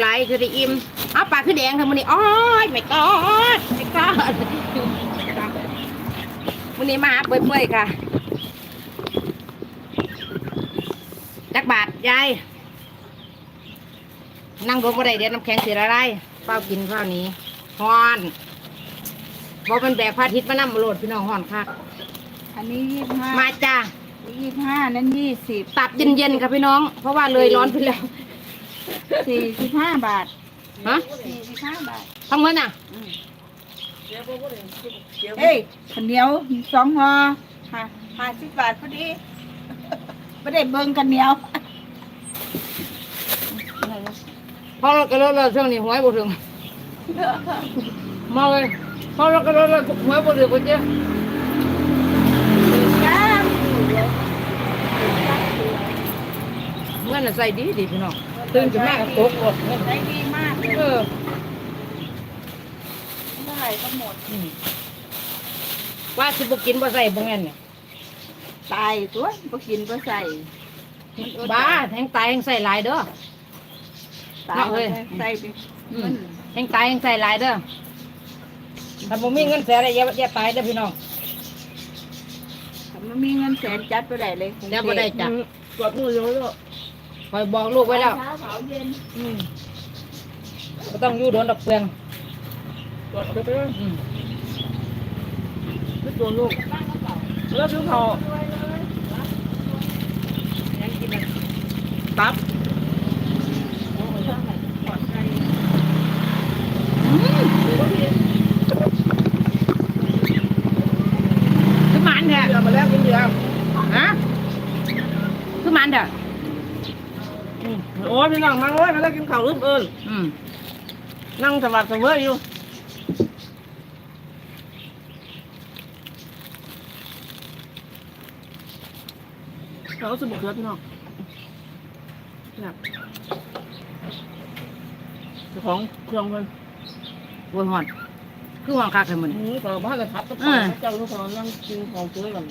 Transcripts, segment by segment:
ไหลคือได้อิ่มเอาปากคือแดงเธอมันนี่อ้อยไม่กอดไม่กอดมันนี้มาหาเปื่อยๆค่ะจักบาทยายนั่งรถบ่ได้เดี๋ยวน้ำแข็งเสียอะไรเป้ากินข้าวนี้ฮ้อนบอกมันแบกพระอาทิตย์มานั่งมาโหลดพี่น้องฮ้อนค่ะอันนี้ยี่สิบห้ามาจ้ายี่สิบห้านั้นยี่สิบตับเย็นๆค่ะพี่น้อง เพราะว่าเลยร้อนไปแล้ว สี่สิบห้าบาทฮะสี่สิบห้าบาททำเงินอะเฮ้ยข้าวเหนียวสองห่อห้าห้าสิบบาทพอดีไม่ได้เบิ่งกันเหนียวเพราะเราก็ลดเลยช่วงนี้หวยบ่ถึงมาเลยเพราะเราก็ลดเลยหวยบ่ถึงคนเจ้าจ้าเงินน่ะใส่ดีดีพี่น้อง ตื่นขึ้นมาก็ตกอดเงินได้ดีมากเลยเออเท่าไหร่ก็หมดอืมว่าสิบ่กินบ่ใส่บ่เงินเนี่ยตายตัวบ่กินบ่ใส่บ้าแทงตายแทงใส่หลายเด้อ ตายเอาเลย ใส่ไปอืมแทงตายแทงใส่หลายเด้อถ้าบ่มีเงินแสนอะไรอย่าอย่าตายเด้อพี่น้องถ้ามันมีเงินแสนจัดไปได้เลยเดี๋ยวบ่ได้จ้ะ กดมือเยอะ คอยบอกลูกไว้แล้วเช้าเผาเย็นอืมบ่ต้องอยู่โดนดอกเปลืองกดไปเลยอืมไม่ตัวลูกแล้วถึงเขาตับคือมันเถอะเดือมาแล้วกินเดือฮะคือมันเถอะ โอ้ยพี่น้องมาโอ้ยมาแล้วกินข้าวอึ้มเอิญอืมนั่งสวัสดิ์เสมออยู่เราสมุกเกลือพี่น้องแบบเจ้าของเครื่องมันโวยหอนคือหอนคักเลยมัน อืมก็บ้านกระทับก็อืปล่อยมให้เจ้าทุกคนนั่งกินของเกลือกัน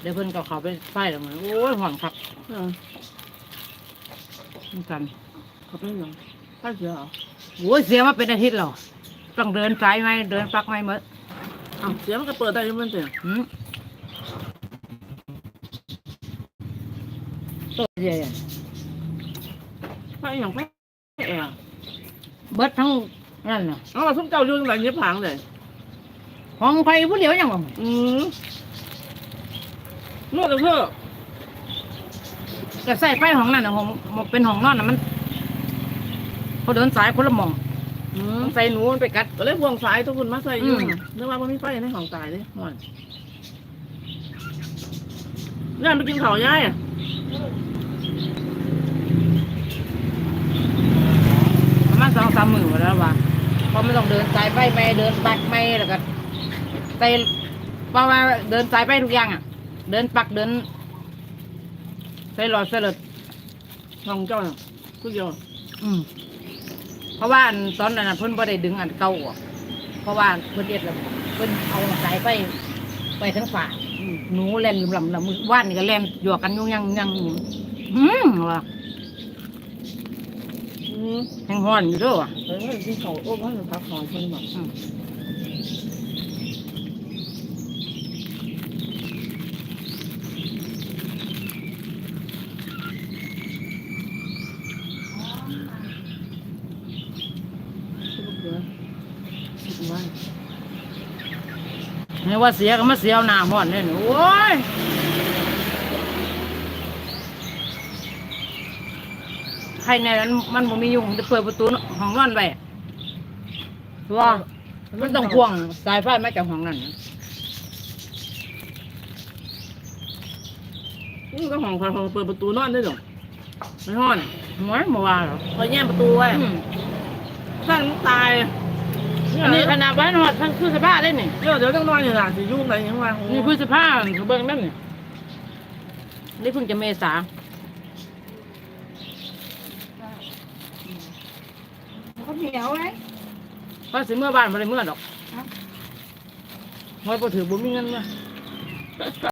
เดี๋ยวเพิ่นก็เขาไปไฟแล้วมันโอ้ยหอนคักเออเหมือนกันเขาเป็นยังข้าเสือเหรอโอ้ยเสียมาเป็นอาทิตย์แล้วต้องเดินสายไหมเดินปลักไหมเมื่ออ้าวเสือมันก็เปิดได้อยังมันเสียหืมตัวใหญ่อะไม่อย่างไม่แอบเบิดทั้งนั่นน่ะเอามาทุ่มเจ้าอยู่ตรงไหนเนี้ยผางเลยของไฟผู้เดียวยังบ่อืม นวดกับเพื่อก็ใส่ไฟของนั่นน่ะของเป็นของนอนน่ะมันเขาเดินสายคนละหมองอืมใส่หนูมันไปกัดก็เลยพวงสายทุกคนมาใส่อยู่อืมนึกว่ามันไม่ไฟในของตายเลยห่อนเนี่ยไปกินข้าวย่ายอะประมาณสองสามหมื่นแล้วว่ะเพราะไม่ต้องเดินสายไฟไม่เดินปักไม่แล้วก็ใส่เพราะว่าเดินสายไฟทุกอย่างอะ เดินปักเดินใส่หลอดใส่หลอดของเจ้าน่ะทุกเดียวอืมเพราะว่าอันตอนนั้นน่ะเพิ่นบ่ได้ดึงอันเก่าออกเพราะว่าเพิ่นเอ็ดแล้วเพิ่นเอาสายไฟไปทั้งฝ่าอืมหนูเล่นลำลำมือว่านนี่ก็เล่นหยวกกันอยุ่งยังยังอยู่อืมว่ะอืมแห้งห้อนอยู่เด้วยว่ะ เออกินข้าวโอ้พันพักหอยคนแบบ อืม ทุกเดือนสิบวัน นี่ว่าเสียก็มาเสียเอาหน้าห้อนเนี่ยโอ้ยใครในนั้นมันบ่มียุงจะเปิดประตูห้องนอนไปว่ามันต้องพ่วงสายไฟมาจากห้องนั้นน่ะนี่ก็ห้องคอยเปิดประตูนอนได้หรอไม่ห้อนหมวยบ่ว่าหรอกคอยแย่ประตูไว้อืมสร้างตาย อันนี้ขนาดไว้นอนทั้งคือสภาพเลยนี่เดี๋ยวเดี๋ยวต้องนอนอยู่หลังสิยุ่งอะไรยังไงนี่คือสภาพเขาเบิ่งนั่นนี่นี่เพิ่งจะเมษาเขาเหนียวไงเพราะสิเมื่อบ้านบ่ได้เมื่อดอกหอยบ่ถือบ่มีเงินเมื่อ